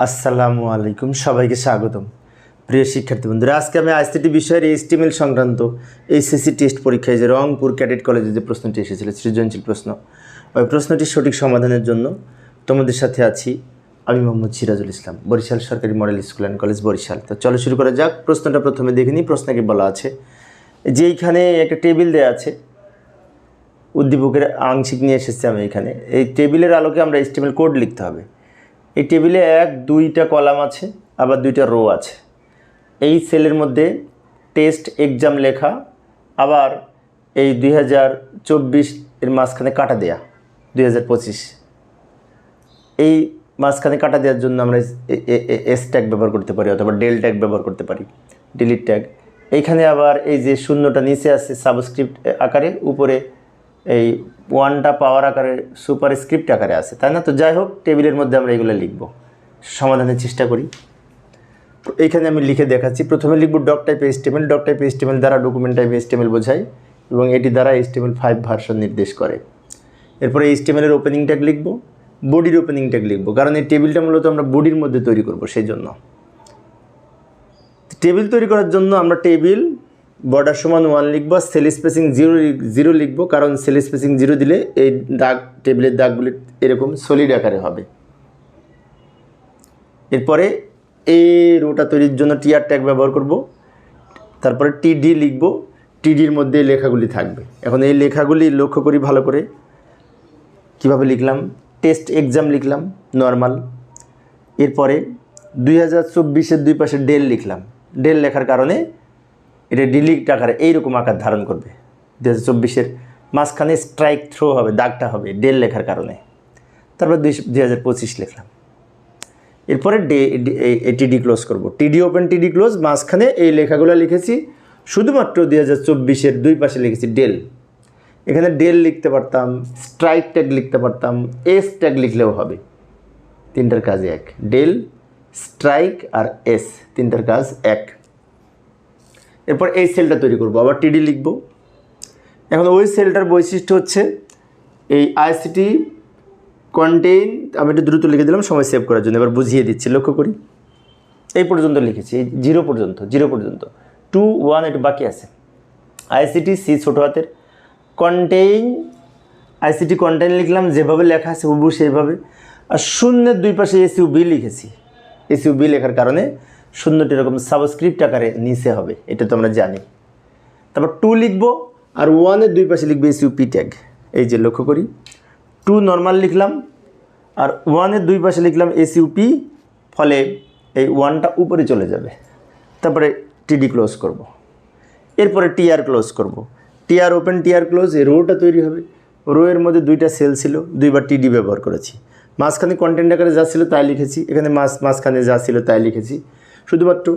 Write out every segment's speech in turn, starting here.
আসসালামু আলাইকুম, সবাইকে স্বাগতম। প্রিয় শিক্ষার্থী বন্ধুরা, আজকে আমি আইসিটি বিষয়ের এইচটিএমএল সংক্রান্ত এইচএসসি টেস্ট পরীক্ষায় যে রংপুর ক্যাডেট কলেজে যে প্রশ্নটি এসেছিল, সৃজনশীল প্রশ্ন, ওই প্রশ্নটির সঠিক সমাধানের জন্য তোমাদের সাথে আছি আমি মোহাম্মদ সিরাজুল ইসলাম, বরিশাল সরকারি model school and college Barishal. তো চলো শুরু করা যাক, প্রশ্নটা প্রথমে দেখে নিই প্রশ্নকে বলা আছে। যে এইখানে একটা টেবিল দেওয়া আছে, উদ্দীপকের আংশিক নিয়ে এসেছি আমি এখানে, এই টেবিলের আলোকে আমরা এস্টিমেল কোড লিখতে হবে। এই টেবিলে এক, দুইটা কলাম আছে, আবার দুইটা রো আছে। এই সেলের মধ্যে টেস্ট এক্সাম লেখা, আবার এই দুই হাজার চব্বিশ এর মাঝখানে কাটা দেয়া, দুই হাজার পঁচিশ। এই মাঝখানে কাটা দেওয়ার জন্য আমরা এস ট্যাগ ব্যবহার করতে পারি, অথবা ডেল ট্যাগ ব্যবহার করতে পারি ডিলিট ট্যাগ এইখানে আবার এই যে শূন্যটা নিচে আছে সাবস্ক্রিপ্ট আকারে, উপরে এই ওয়ানটা পাওয়ার আকারে সুপার স্ক্রিপ্ট আকারে আছে, তাই না? তো যাই হোক, টেবিলের মধ্যে আমরা এগুলো লিখব। সমাধানের চেষ্টা করি। এইখানে আমি লিখে দেখাচ্ছি। প্রথমে লিখব doc type HTML doc type HTML দ্বারা ডকুমেন্ট টাইপ এস্টিমেল বোঝায় এবং এটি দ্বারা এস্টিমেল ফাইভ ভার্সন নির্দেশ করে। এরপরে এইচটিএমএলের ওপেনিং ট্যাগ লিখব বডির ওপেনিং ট্যাগ লিখব, কারণ এই টেবিলটা মূলত আমরা বডির মধ্যে তৈরি করব, সেই জন্য। টেবিল তৈরি করার জন্য আমরা টেবিল বর্ডার সমান ওয়ান লিখব সেল স্পেসিং জিরো জিরো লিখব, কারণ সেল স্পেসিং জিরো দিলে এই দাগ টেবিলের দাগগুলি এরকম সলিড আকারে হবে। এরপরে এই রোটা তৈরির জন্য টিআর ট্যাগ ব্যবহার করব, তারপরে টিডি লিখব টিডির মধ্যে লেখাগুলি থাকবে। এখন এই লেখাগুলি লক্ষ্য করি ভালো করে। কীভাবে লিখলাম? টেস্ট এক্সাম লিখলাম নর্মাল এরপরে দুই হাজার চব্বিশের দুই পাশে ডেল লিখলাম। ডেল লেখার কারণে এটা ডিলিট আকারে এইরকম আকার ধারণ করবে। দু হাজার চব্বিশের মাঝখানে স্ট্রাইক থ্রো হবে, দাগটা হবে ডেল লেখার কারণে। তারপর দুই দুই হাজার পঁচিশ লিখলাম। এরপরে ডে টিডি ক্লোজ করব। টিডি ওপেন টিডি ক্লোজ মাঝখানে এই লেখাগুলো লিখেছি। শুধুমাত্র দুই হাজার চব্বিশের দুই পাশে লিখেছি ডেল এখানে ডেল লিখতে পারতাম স্ট্রাইক ট্যাগ লিখতে পারতাম এস ট্যাগ লিখলেও হবে। তিনটার কাজ এক ডেল স্ট্রাইক আর এস তিনটার কাজ এক। এরপর এই সেলটা তৈরি করব, আবার টিডি লিখব। এখন ওই সেলটার বৈশিষ্ট্য হচ্ছে, এই আইসিটি কন্টেইন আমি একটু দ্রুত লিখে দিলাম, সময় সেভ করার জন্য, এবার বুঝিয়ে দিচ্ছি, লক্ষ্য করি। এই পর্যন্ত লিখেছি, এই জিরো পর্যন্ত জিরো পর্যন্ত। টু ওয়ান একটু বাকি আছে। আইসিটি সি ছোটো হাতের কন্টেইন আইসিটি কন্টেইন লিখলাম, যেভাবে লেখা আছে হুবু সেইভাবে। আর শূন্যের দুই পাশে এসইউ বি লিখেছি। এসইউ বি লেখার কারণে শূন্যটি এরকম সাবস্ক্রিপ্ট আকারে নিচে হবে, এটা তো আমরা জানি। তারপর টু লিখব, আর ওয়ানের দুই পাশে লিখবে এসইউ পি ট্যাগ এই যে লক্ষ্য করি টু নর্মাল লিখলাম, আর ওয়ানের দুই পাশে লিখলাম এসইউপি ফলে এই ওয়ানটা উপরে চলে যাবে। তারপরে টিডি ক্লোজ করব। এরপরে টিআর ক্লোজ করব। টিআর ওপেন টিআর ক্লোজ এই রোটা তৈরি হবে। রো এর মধ্যে দুইটা সেল ছিল, দুইবার টিডি ব্যবহার করেছি। মাঝখানে কন্টেন্ট আকারে যা ছিল তাই লিখেছি, এখানে মাঝ মাঝখানে যা ছিল তাই লিখেছি। শুধুমাত্র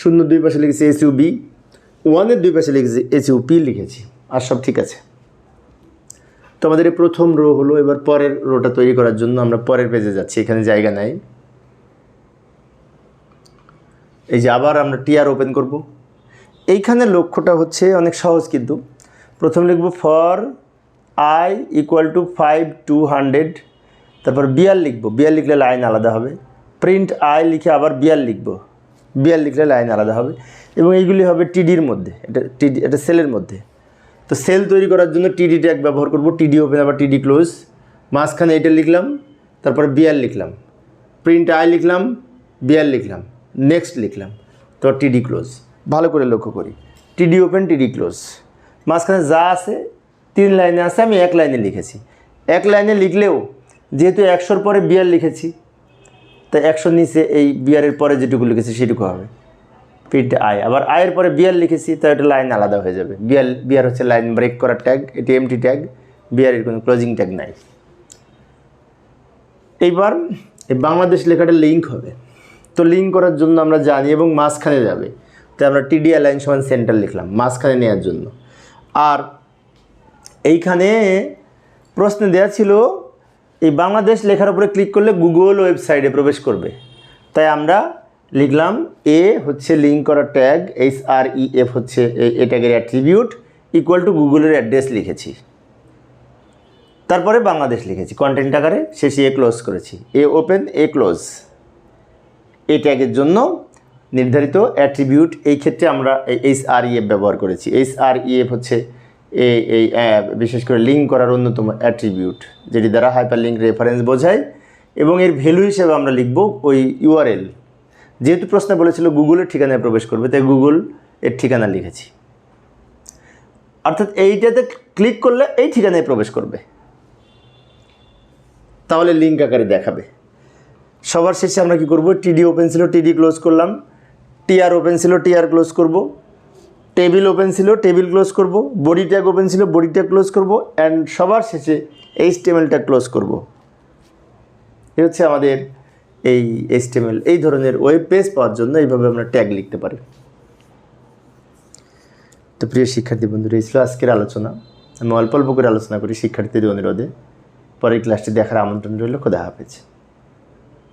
শূন্য দুই পাশে লিখেছি এসইউ বি ওয়ানের দুই পাশে লিখেছি এসইউ পি লিখেছি। আর সব ঠিক আছে। তো আমাদের এই প্রথম রো হলো, এবার পরের রোটা তৈরি করার জন্য আমরা পরের পেজে যাচ্ছি, এখানে জায়গা নাই। এই যে আবার আমরা টিআর ওপেন করব। এইখানে লক্ষ্যটা হচ্ছে অনেক সহজ কিন্তু। প্রথম লিখব for I equal to five to hundred তারপর বিয়ার লিখব। বিয়ার লিখলে লাইন আলাদা হবে। প্রিন্ট আই লিখে আবার বিয়ার লিখব। বিয়ার লিখলে লাইন আলাদা হবে। এবং এইগুলি হবে টিডির মধ্যে। এটা টিডি, এটা সেলের মধ্যে। তো সেল তৈরি করার জন্য টিডি ট্যাগ ব্যবহার করব। টিডি ওপেন আবার টিডি ক্লোজ। মাঝখানে এটা লিখলাম, তারপরে বিয়ার লিখলাম। প্রিন্ট আই লিখলাম বিয়ার লিখলাম। নেক্সট লিখলাম। তো টিডি ক্লোজ। ভালো করে লক্ষ্য করি। টিডি ওপেন, টিডি ক্লোজ। মাঝখানে যা আছে, তিন লাইনে আছে, আমি এক লাইনে লিখেছি। এক লাইনে লিখলেও, যেহেতু একশোর পরে বিয়ার লিখেছি তাই একশো নিচে এই বিয়ারের পরে যেটুকু লিখেছি সেটুকু হবে। Print I. আবার আয়ের পরে বিয়ার লিখেছি তাই এটা লাইন আলাদা হয়ে যাবে। বিয়ার বিয়ার হচ্ছে লাইন ব্রেক করার ট্যাগ এটি এমটি ট্যাগ বিয়ারের কোনো ক্লোজিং ট্যাগ নাই। এইবার এই বাংলাদেশ লেখাটা লিঙ্ক হবে। তো লিঙ্ক করার জন্য আমরা জানি এবং মাঝখানে যাবে। তাই আমরা টিডি লাইন সমান সেন্টার লিখলাম, মাঝখানে নেওয়ার জন্য। আর এইখানে প্রশ্নে দেওয়া ছিল এই বাংলাদেশ লেখার উপরে ক্লিক করলে গুগল ওয়েবসাইটে প্রবেশ করবে। তাই আমরা লিখলাম এ হচ্ছে লিঙ্ক করা tag H R E F হচ্ছে এ ট্যাগের অ্যাট্রিবিউট ইকুয়াল টু গুগলের অ্যাড্রেস লিখেছি। তারপরে বাংলাদেশ লিখেছি। কন্টেন্ট আকারে শেষে এ ক্লোজ করেছি। এ ওপেন এ ক্লোজ এ ট্যাগের জন্য নির্ধারিত অ্যাট্রিবিউট এই ক্ষেত্রে আমরা এইচ আর ইএফ ব্যবহার করেছি। এইচ আর ইএফ হচ্ছে এই এই বিশেষ করে লিঙ্ক করার অন্যতম অ্যাট্রিবিউট যেটি দ্বারা হাইপার লিঙ্ক রেফারেন্স বোঝায়, এবং এর ভ্যালু হিসেবে আমরা লিখব ওই ইউআরএল যেহেতু প্রশ্নে বলেছিল গুগলের ঠিকানায় প্রবেশ করবে, তাই গুগল এর ঠিকানা লিখেছি। অর্থাৎ এইটাতে ক্লিক করলে এই ঠিকানায় প্রবেশ করবে। তাহলে লিঙ্ক আকারে দেখাবে। সবার শেষে আমরা কি করব? টিডি ওপেন ছিল টিডি ক্লোজ করলাম। টিআর ওপেন ছিল টিআর ক্লোজ করব। টেবিল ওপেন ছিল, টেবিল ক্লোজ করব বডি ট্যাগ ওপেন ছিল বডি ট্যাগ ক্লোজ করব অ্যান্ড সবার শেষে এইচ টেমেলটা ক্লোজ করব। এ হচ্ছে আমাদের এই এইচটিএমএল এই ধরনের ওয়েব পেজ পাওয়ার জন্য এইভাবে আমরা ট্যাগ লিখতে পারি। তো প্রিয় শিক্ষার্থী বন্ধুরা, এই ছিল আজকের আলোচনা। আমি অল্প অল্প করে আলোচনা করি শিক্ষার্থীদের অনুরোধে। পরের ক্লাসটি দেখার আমন্ত্রণ রইল, খোদা হাফেজ।